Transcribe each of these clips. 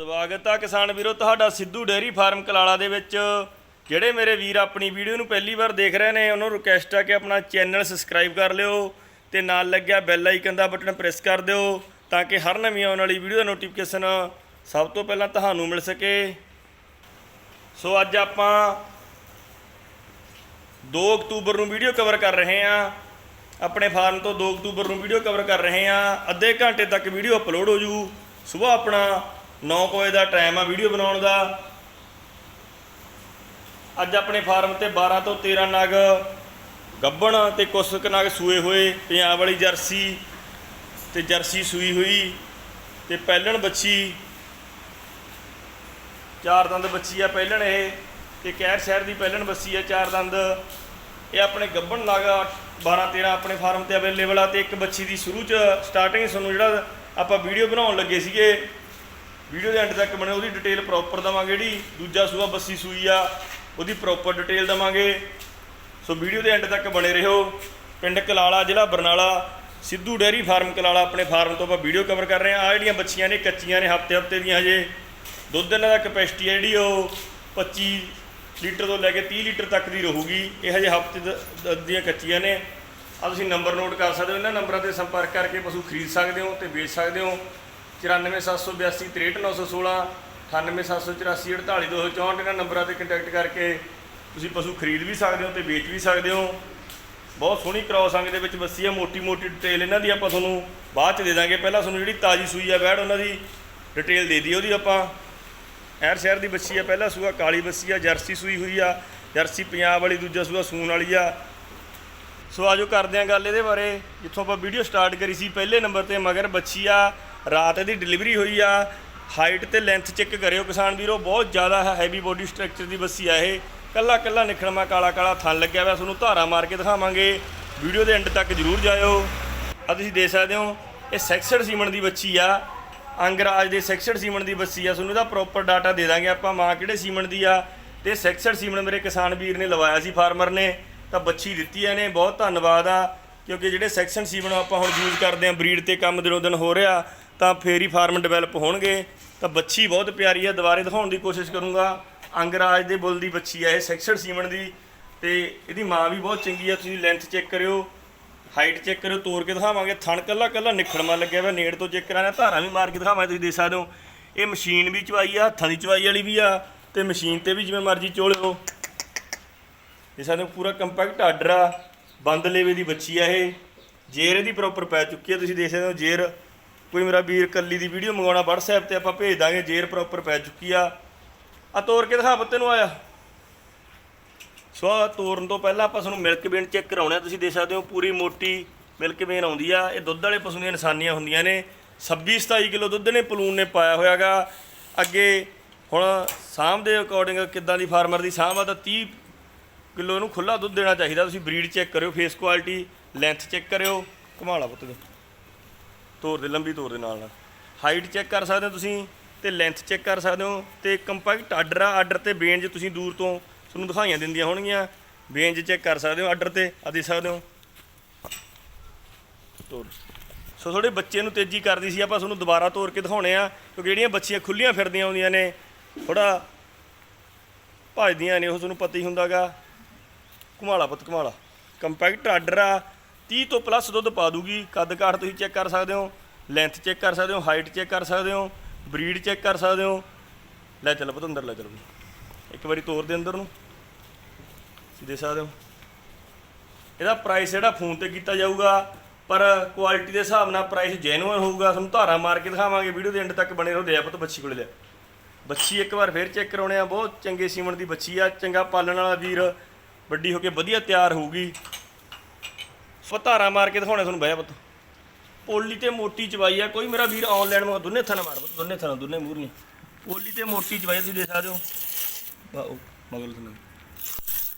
ਸਵਾਗਤ ਆ ਕਿਸਾਨ ਵੀਰੋ, ਤੁਹਾਡਾ ਸਿੱਧੂ ਡੇਅਰੀ ਫਾਰਮ ਕਲਾਲਾ ਦੇ ਵਿੱਚ। ਜਿਹੜੇ ਮੇਰੇ ਵੀਰ ਆਪਣੀ ਵੀਡੀਓ ਨੂੰ ਪਹਿਲੀ ਵਾਰ ਦੇਖ ਰਹੇ ਨੇ, ਉਹਨਾਂ ਨੂੰ ਰਿਕਵੈਸਟ ਆ ਕਿ ਆਪਣਾ ਚੈਨਲ ਸਬਸਕ੍ਰਾਈਬ ਕਰ ਲਿਓ ਤੇ ਨਾਲ ਲੱਗਿਆ ਬੈਲ ਆਈਕਨ ਦਾ ਬਟਨ ਪ੍ਰੈਸ ਕਰ ਦਿਓ ਤਾਂ ਕਿ ਹਰ ਨਵੀਂ ਆਉਣ ਵਾਲੀ ਵੀਡੀਓ ਦਾ ਨੋਟੀਫਿਕੇਸ਼ਨ ਸਭ ਤੋਂ ਪਹਿਲਾਂ ਤੁਹਾਨੂੰ ਮਿਲ ਸਕੇ। ਸੋ ਅੱਜ ਆਪਾਂ 2 ਅਕਤੂਬਰ ਨੂੰ ਵੀਡੀਓ ਕਵਰ ਕਰ ਰਹੇ ਹਾਂ। ਆਪਣੇ ਫਾਰਮ ਤੋਂ 2 ਅਕਤੂਬਰ ਨੂੰ ਵੀਡੀਓ ਕਵਰ ਕਰ ਰਹੇ ਹਾਂ। ਅੱਧੇ ਘੰਟੇ ਤੱਕ ਵੀਡੀਓ ਅਪਲੋਡ ਹੋ ਜੂ। ਸਵੇਰ ਆਪਣਾ 9 ਵਜੇ ਦਾ ਟਾਈਮ ਆ ਵੀਡੀਓ ਬਣਾਉਣ ਦਾ। ਅੱਜ ਆਪਣੇ ਫਾਰਮ ਤੇ 12 ਤੋਂ 13 ਨਗ ਗੱਬਣ ਤੇ ਕੁਛ ਕੁ ਨਗ ਸੂਏ ਹੋਏ, ਪੰਜਾਬ ਵਾਲੀ ਜਰਸੀ ਤੇ ਜਰਸੀ ਸੂਈ ਹੋਈ ਤੇ ਪਹਿਲਣ ਬੱਚੀ, ਚਾਰ ਦੰਦ ਬੱਚੀ ਆ ਪਹਿਲਣ ਇਹ ਤੇ ਕਹਿਰ ਸ਼ਹਿਰ ਦੀ ਪਹਿਲਣ ਬੱਚੀ ਆ ਚਾਰ ਦੰਦ। ਇਹ ਆਪਣੇ ਗੱਬਣ ਲਾਗਾ 12 13 ਆਪਣੇ ਫਾਰਮ ਤੇ ਅਵੇਲੇਬਲ ਆ ਤੇ ਇੱਕ ਬੱਚੀ ਦੀ ਸ਼ੁਰੂ ਚ ਸਟਾਰਟਿੰਗ ਤੁਹਾਨੂੰ ਜਿਹੜਾ ਆਪਾਂ ਵੀਡੀਓ ਬਣਾਉਣ ਲੱਗੇ ਸੀਗੇ ਵੀਡੀਓ ਦੇ ਐਂਡ ਤੱਕ ਬਣੇ, ਉਹਦੀ ਡਿਟੇਲ ਪ੍ਰੋਪਰ ਦਵਾਂਗੇ ਜਿਹੜੀ, ਦੂਜਾ ਸੂਆ ਬੱਸੀ ਸੂਈ ਆ, ਉਹਦੀ ਪ੍ਰੋਪਰ ਡਿਟੇਲ ਦਵਾਂਗੇ। ਸੋ ਵੀਡੀਓ ਦੇ ਐਂਡ ਤੱਕ ਬਣੇ ਰਹੋ। ਪਿੰਡ ਕਲਾਲਾ, ਜ਼ਿਲ੍ਹਾ ਬਰਨਾਲਾ, ਸਿੱਧੂ ਡੇਅਰੀ ਫਾਰਮ ਕਲਾਲਾ ਆਪਣੇ ਫਾਰਮ ਤੋਂ ਆਪਾਂ ਵੀਡੀਓ ਕਵਰ ਕਰ ਰਹੇ ਆ ਆ ਜਿਹੜੀਆਂ ਬੱਚੀਆਂ ਨੇ, ਕੱਚੀਆਂ ਨੇ ਹਫ਼ਤੇ ਹਫ਼ਤੇ ਦੀਆਂ ਹਜੇ। ਦੁੱਧ ਇਹਨਾਂ ਦਾ ਕਪੈਸਿਟੀ ਹੈ ਜਿਹੜੀ ਉਹ 25 ਲੀਟਰ ਤੋਂ ਲੈ ਕੇ 30 ਲੀਟਰ ਤੱਕ ਦੀ ਰਹੂਗੀ। ਇਹ ਹਜੇ ਹਫ਼ਤੇ ਦੀਆਂ ਕੱਚੀਆਂ ਨੇ। ਆ ਤੁਸੀਂ ਨੰਬਰ ਨੋਟ ਕਰ ਸਕਦੇ ਹੋ। ਇਹਨਾਂ ਨੰਬਰਾਂ ਤੇ ਸੰਪਰਕ ਕਰਕੇ ਪਸ਼ੂ ਖਰੀਦ ਸਕਦੇ ਹੋ ਤੇ ਵੇਚ ਸਕਦੇ ਹੋ। 94782 63916 98784 48264 ਇਹਨਾਂ ਨੰਬਰਾਂ ਤੇ ਕੰਟੈਕਟ ਕਰਕੇ ਤੁਸੀਂ ਪਸ਼ੂ ਖਰੀਦ ਵੀ ਸਕਦੇ ਹੋ ਤੇ ਵੇਚ ਵੀ ਸਕਦੇ ਹੋ। ਬਹੁਤ ਸੋਹਣੀ ਕ੍ਰੋਸ ਅੰਗ ਦੇ ਵਿੱਚ ਬੱਸੀ ਆ ਮੋਟੀ ਮੋਟੀ ਡਿਟੇਲ ਇਹਨਾਂ ਦੀ ਆਪਾਂ ਤੁਹਾਨੂੰ ਬਾਅਦ ਚ ਦੇ ਦਾਂਗੇ। ਪਹਿਲਾਂ ਤੁਹਾਨੂੰ ਜਿਹੜੀ ਤਾਜੀ ਸੂਈ ਆ ਬੈੜ ਉਹਨਾਂ ਦੀ ਡਿਟੇਲ ਦੇ ਦਈਏ ਉਹਦੀ ਆਪਾਂ। ਐਰ ਸ਼ਹਿਰ ਦੀ ਬੱਸੀ ਆ, ਪਹਿਲਾ ਸੂਆ ਕਾਲੀ ਬੱਸੀ ਆ, ਜਰਸੀ ਸੂਈ ਹੋਈ ਆ, ਜਰਸੀ ਪੰਜਾਬ ਵਾਲੀ, ਦੂਜਾ ਸੂਆ ਸੂਨ ਵਾਲੀ ਆ। ਸੋ ਆਜੋ ਕਰਦੇ ਆਂ ਗੱਲ ਇਹਦੇ ਬਾਰੇ। ਜਿੱਥੋਂ ਆਪਾਂ ਵੀਡੀਓ ਸਟਾਰਟ ਕਰੀ ਸੀ, ਪਹਿਲੇ ਨੰਬਰ ਤੇ ਮਗਰ ਬੱਚੀ ਆ। ਰਾਤ ਇਹਦੀ ਡਿਲੀਵਰੀ ਹੋਈ ਆ। ਹਾਈਟ ਤੇ ਲੈਂਥ ਚੈੱਕ ਕਰਿਓ ਕਿਸਾਨ ਵੀਰੋ, ਬਹੁਤ ਜ਼ਿਆਦਾ ਹੈਵੀ ਬੋਡੀ ਸਟਰਕਚਰ ਦੀ ਬੱਸੀ ਆ ਇਹ। ਕੱਲਾ ਕੱਲਾ ਨਿਖੜਮਾ, ਕਾਲਾ ਕਾਲਾ ਥਣ ਲੱਗਿਆ ਹੋਇਆ, ਤੁਹਾਨੂੰ ਧਾਰਾ ਮਾਰ ਕੇ ਦਿਖਾਵਾਂਗੇ। ਵੀਡੀਓ ਦੇ ਐਂਡ ਤੱਕ ਜਰੂਰ ਜਾਇਓ। ਆ ਤੁਸੀਂ ਦੇਖ ਸਕਦੇ ਹੋ, ਇਹ ਸੈਕਸਡ ਸੀਮਨ ਦੀ ਬੱਚੀ ਆ। ਅੰਗਰਾਜ ਦੇ ਸੈਕਸਡ ਸੀਮਨ ਦੀ ਬੱਸੀ ਆ। ਤੁਹਾਨੂੰ ਇਹਦਾ ਪ੍ਰੋਪਰ ਡਾਟਾ ਦੇ ਦਾਂਗੇ ਆਪਾਂ, ਮਾਂ ਕਿਹੜੇ ਸੀਮਨ ਦੀ ਆ। ਤੇ ਸੈਕਸਡ ਸੀਮਨ ਮੇਰੇ ਕਿਸਾਨ ਵੀਰ ਨੇ ਲਵਾਇਆ ਸੀ ਫਾਰਮਰ ਨੇ। ਤਾਂ ਬੱਚੀ ਦਿੱਤੀ ਆ ਇਹਨੇ, ਬਹੁਤ ਧੰਨਵਾਦ ਆ। ਕਿਉਂਕਿ ਜਿਹੜੇ ਸੈਕਸ਼ਨ ਸੀਮਨ ਆਪਾਂ ਹੁਣ ਯੂਜ਼ ਕਰਦੇ ਆ ਬਰੀਡ ਤੇ ਕੰਮ ਦਿਨੋਂ ਦਿਨ ਹੋ ਰਿਹਾ, ਤਾਂ ਫੇਰ ਹੀ ਫਾਰਮ ਡਿਵੈਲਪ ਹੋਣਗੇ। ਤਾਂ ਬੱਚੀ ਬਹੁਤ ਪਿਆਰੀ ਆ, ਦੁਬਾਰੇ ਦਿਖਾਉਣ ਦੀ ਕੋਸ਼ਿਸ਼ ਕਰੂੰਗਾ। ਅੰਗਰਾਜ ਦੇ ਬੁੱਲ ਦੀ ਬੱਚੀ ਆ, ਇਹ ਸੈਕਸ਼ਨ ਸੀਮਨ ਦੀ ਤੇ ਇਹਦੀ ਮਾਂ ਵੀ ਬਹੁਤ ਚੰਗੀ ਆ, ਤੁਸੀਂ ਲੈਂਥ ਚੈੱਕ ਕਰਿਓ ਹਾਈਟ ਚੈੱਕ ਕਰਿਓ ਤੋੜ ਕੇ ਦਿਖਾਵਾਂਗੇ। ਥਣ ਕੱਲਾ ਕੱਲਾ ਨਿਖੜਮਾ ਲੱਗਿਆ ਹੋਇਆ, ਨੇੜ ਤੋਂ ਚੈੱਕ ਕਰਾਣਾ ਧਾਰਾਂ ਵੀ ਮਾਰ ਕੇ ਦਿਖਾਵਾਂਗੇ ਤੁਸੀਂ ਦੇਖ ਸਕਦੇ ਹੋ। ਇਹ ਮਸ਼ੀਨ ਵੀ ਚਵਾਈ ਆ, ਹੱਥਾਂ ਦੀ ਚਵਾਈ ਵਾਲੀ ਵੀ ਆ, ਤੇ ਮਸ਼ੀਨ ਤੇ ਵੀ ਜਿਵੇਂ ਮਰਜ਼ੀ ਚੋਲਿਓ। ਇਹ ਸਾਡੇ ਪੂਰਾ ਕੰਪੈਕਟ ਆਰਡਰ ਆ ਬੰਦ ਲੇਵੇ ਦੀ ਬੱਚੀ ਆ ਇਹ। ਜੇਰ ਇਹਦੀ ਪ੍ਰੋਪਰ ਪੈ ਚੁੱਕੀ ਆ, ਤੁਸੀਂ ਦੇਖ ਸਕਦੇ ਹੋ ਜੇਰ। ਕੋਈ ਮੇਰਾ ਵੀਰ ਕੱਲੀ ਦੀ ਵੀਡੀਓ ਮੰਗਾਉਣਾ WhatsApp ਤੇ ਆਪਾਂ ਭੇਜ ਦਾਂਗੇ, ਜੇਰ ਪ੍ਰੋਪਰ ਪੈ ਚੁੱਕੀ ਆ। ਆ ਤੋੜ ਕੇ ਦਿਖਾ ਪੁੱਤੇ ਨੂੰ ਆਇਆ। ਸੋ ਆਹ ਤੋਰਨ ਤੋਂ ਪਹਿਲਾਂ ਆਪਾਂ ਤੁਹਾਨੂੰ ਮਿਲਕ ਵੇਨ ਚੈੱਕ ਕਰਾਉਣਾ ਤੁਸੀਂ ਦੇਖ ਸਕਦੇ ਹੋ ਪੂਰੀ ਮੋਟੀ ਮਿਲਕ ਵੇਨ ਆਉਂਦੀ ਆ। ਇਹ ਦੁੱਧ ਵਾਲੇ ਪਸ਼ੂ ਦੀਆਂ ਨਿਸ਼ਾਨੀਆਂ ਹੁੰਦੀਆਂ ਨੇ। 26 27 ਕਿਲੋ ਦੁੱਧ ਨੇ, ਪਲੂਨ ਨੇ ਪਾਇਆ ਹੋਇਆਗਾ ਅੱਗੇ ਹੁਣ ਸਾਂਭ ਦੇ ਅਕੋਰਡਿੰਗ ਕਿੱਦਾਂ ਦੀ ਫਾਰਮਰ ਦੀ ਸਾਂਭ ਆ, ਤਾਂ 30 ਕਿਲੋ ਨੂੰ ਖੁੱਲਾ ਦੁੱਧ ਦੇਣਾ ਚਾਹੀਦਾ, ਤੁਸੀਂ ਬਰੀਡ ਚੈੱਕ ਕਰਿਓ ਫੇਸ ਕੁਆਲਿਟੀ ਲੈਂਥ ਚੈੱਕ ਕਰਿਓ, ਘੁਮਾਲਾ ਪੁੱਤ ਦੇ ਤੋਰ ਦੇ, ਲੰਬੀ ਤੋਰ ਦੇ ਨਾਲ ਨਾਲ। ਹਾਈਟ ਚੈੱਕ ਕਰ ਸਕਦੇ ਹੋ ਤੁਸੀਂ ਤੇ ਲੈਂਥ ਚੈੱਕ ਕਰ ਸਕਦੇ ਹੋ ਤੇ ਕੰਪੈਕਟ ਆਰਡਰ ਆ ਆਰਡਰ ਤੇ ਬੇਂਜ ਤੁਸੀਂ ਦੂਰ ਤੋਂ ਤੁਹਾਨੂੰ ਦਿਖਾਈਆਂ ਦਿੰਦੀਆਂ ਹੋਣਗੀਆਂ। ਬੇਂਜ ਚੈੱਕ ਕਰ ਸਕਦੇ ਹੋ ਆਰਡਰ ਤੇ ਆ ਦੇਖ ਸਕਦੇ ਹੋ। ਤੋਰ। ਸੋ ਥੋੜੇ ਬੱਚੇ ਨੂੰ ਤੇਜ਼ੀ ਕਰਦੀ ਸੀ, ਆਪਾਂ ਤੁਹਾਨੂੰ ਦੁਬਾਰਾ ਤੋਰ ਕੇ ਦਿਖਾਉਣੇ ਆ, ਕਿਉਂਕਿ ਜਿਹੜੀਆਂ ਬੱਚੀਆਂ ਖੁੱਲੀਆਂ ਫਿਰਦੀਆਂ ਆਉਂਦੀਆਂ ਨੇ ਥੋੜਾ ਭੱਜਦੀਆਂ ਨੇ, ਉਹ ਤੁਹਾਨੂੰ ਪਤਾ ਹੀ ਹੁੰਦਾਗਾ। ਘੁਮਾਲਾ ਪੁੱਤ, ਘੁਮਾਲਾ। ਕੰਪੈਕਟ ਆਰਡਰ ਆ 30 ਤੋਂ ਪਲੱਸ ਦੁੱਧ ਪਾ ਦੂਗੀ। ਕੱਦ ਕਾਠ ਤੁਸੀਂ ਚੈੱਕ ਕਰ ਸਕਦੇ ਹੋ ਲੈਂਥ ਚੈੱਕ ਕਰ ਸਕਦੇ ਹੋ ਹਾਈਟ ਚੈੱਕ ਕਰ ਸਕਦੇ ਹੋ ਬਰੀਡ ਚੈੱਕ ਕਰ ਸਕਦੇ ਹੋ। ਲੈ ਚੱਲ ਪੁੱਤ ਅੰਦਰ, ਲੈ ਚੱਲ ਇੱਕ ਵਾਰੀ ਤੋਰ ਦੇ ਅੰਦਰ ਨੂੰ। ਦੇ ਸਕਦੇ ਹੋ। ਇਹਦਾ ਪ੍ਰਾਈਸ ਜਿਹੜਾ ਫੋਨ ਤੇ ਕੀਤਾ ਜਾਊਗਾ, ਪਰ ਕੁਆਲਿਟੀ ਦੇ ਹਿਸਾਬ ਨਾਲ ਪ੍ਰਾਈਸ ਜੈਨੂਅਨ ਹੋਊਗਾ। ਤੁਹਾਨੂੰ ਧਾਰਾ ਮਾਰ ਕੇ ਦਿਖਾਵਾਂਗੇ, ਵੀਡੀਓ ਦੇ ਐਂਡ ਤੱਕ ਬਣੇ ਰਹੋ ਲਿਆ ਪੁੱਤ ਬੱਚੀ ਕੋਲੇ ਲਿਆ ਬੱਚੀ ਇੱਕ ਵਾਰ ਫੇਰ ਚੈੱਕ ਕਰਾਉਣੇ ਆ। ਬਹੁਤ ਚੰਗੇ ਸੀਮਣ ਦੀ ਬੱਚੀ ਆ, ਚੰਗਾ ਪਾਲਣ ਵਾਲਾ ਵੀਰ। ਵੱਡੀ ਹੋ ਕੇ ਵਧੀਆ ਤਿਆਰ ਹੋਊਗੀ। ਸੋ ਮਾਰ ਕੇ ਦਿਖਾਉਣੇ ਤੁਹਾਨੂੰ ਬਹਿ ਪੁੱਤ। ਪੋਲੀ ਤੇ ਮੋਟੀ ਚਵਾਈ ਆ, ਕੋਈ ਮੇਰਾ ਵੀਰ ਆਨਲਾਈਨ ਮਾ ਦੋਨੇ ਥਾਂ ਮਾਰ ਪੁੱਤ, ਦੋਨੇ ਥਾਂ ਦੋਨੇ ਮੂਰੀਆਂ ਪੋਲੀ ਤੇ ਮੋਟੀ ਚਵਾਈ ਤੁਸੀਂ ਦੇ ਸਕਦੇ ਹੋ। ਬਾ ਮਗਲ ਥਾਂ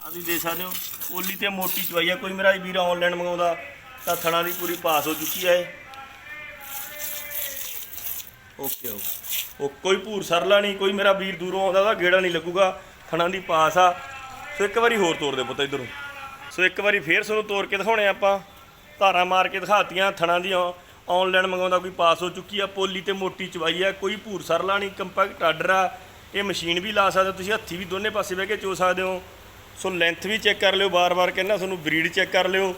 ਆ ਤੁਸੀਂ ਦੇ ਸਕਦੇ ਹੋ, ਪੋਲੀ ਤੇ ਮੋਟੀ ਚਵਾਈ ਆ, ਕੋਈ ਮੇਰਾ ਵੀਰ ਆਨਲਾਈਨ ਮੰਗਾਉਂਦਾ ਤਾਂ ਥਣਾ ਦੀ ਪੂਰੀ ਪਾਸ ਹੋ ਚੁੱਕੀ ਹੈ ਇਹ। ਓਕੇ ਓਕੇ ਉਹ ਕੋਈ ਭੂਰ ਸਰਲਾ ਨਹੀਂ, ਕੋਈ ਮੇਰਾ ਵੀਰ ਦੂਰੋਂ ਆਉਂਦਾ, ਉਹਦਾ ਗੇੜਾ ਨਹੀਂ ਲੱਗੂਗਾ ਥਣਾ ਦੀ ਪਾਸ ਆ। ਸੋ ਇੱਕ ਵਾਰੀ ਹੋਰ ਤੋੜ ਦੇ ਪੁੱਤ ਇਧਰੋਂ। ਸੋ ਇੱਕ ਵਾਰੀ ਫੇਰ ਤੁਹਾਨੂੰ ਤੋੜ ਕੇ ਦਿਖਾਉਣੇ ਆਪਾਂ। ਧਾਰਾਂ ਮਾਰ ਕੇ ਦਿਖਾਤੀਆਂ ਥਣਾ ਦੀਆਂ। ਆਨਲਾਈਨ ਮੰਗਾਉਂਦਾ ਕੋਈ ਪਾਸ ਹੋ ਚੁੱਕੀ ਆ ਪੋਲੀ ਤੇ ਮੋਟੀ ਚਵਾਈ ਆ ਕੋਈ ਭੂਰ ਸਰਲਾ ਨਹੀਂ ਕੰਪੈਕਟ ਆਰਡਰ ਆ ਇਹ ਮਸ਼ੀਨ ਵੀ ਲਾ ਸਕਦੇ ਹੋ, ਤੁਸੀਂ ਹੱਥੀ ਵੀ ਦੋਨੇ ਪਾਸੇ ਬਹਿ ਕੇ ਚੋ ਸਕਦੇ ਹੋ। ਸੋ ਲੈਂਥ ਵੀ ਚੈੱਕ ਕਰ ਲਿਓ ਬਾਰ-ਬਾਰ ਕਹਿੰਦਾ ਤੁਹਾਨੂੰ ਬਰੀਡ ਚੈੱਕ ਕਰ ਲਿਓ।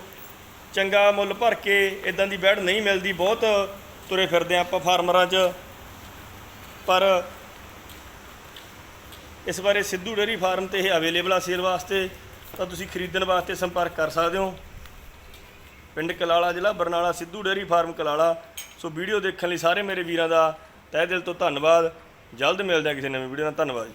ਚੰਗਾ ਮੁੱਲ ਭਰ ਕੇ ਇਦਾਂ ਦੀ ਬੈੜ ਨਹੀਂ ਮਿਲਦੀ ਬਹੁਤ ਤੁਰੇ ਫਿਰਦੇ ਆ ਆਪਾਂ ਫਾਰਮਰਾਂ 'ਚ। ਪਰ ਇਸ ਬਾਰੇ ਸਿੱਧੂ ਡੇਅਰੀ ਫਾਰਮ ਤੇ ਇਹ ਅਵੇਲੇਬਲ ਆ ਸੇਲ ਵਾਸਤੇ, ਤਾਂ ਤੁਸੀਂ ਖਰੀਦਣ ਵਾਸਤੇ ਸੰਪਰਕ ਕਰ ਸਕਦੇ ਹੋ। ਪਿੰਡ ਕਲਾਲਾ ਜ਼ਿਲ੍ਹਾ, Barnala, Sidhu dairy farm Kalala. So video ਦੇਖਣ ਲਈ ਸਾਰੇ ਮੇਰੇ ਵੀਰਾਂ ਦਾ ਤਹਿ ਦਿਲ ਤੋਂ ਧੰਨਵਾਦ। ਜਲਦ ਮਿਲਦੇ ਹਾਂ ਕਿਸੇ ਨਵੀਂ ਵੀਡੀਓ ਨਾਲ। ਧੰਨਵਾਦ ਜੀ।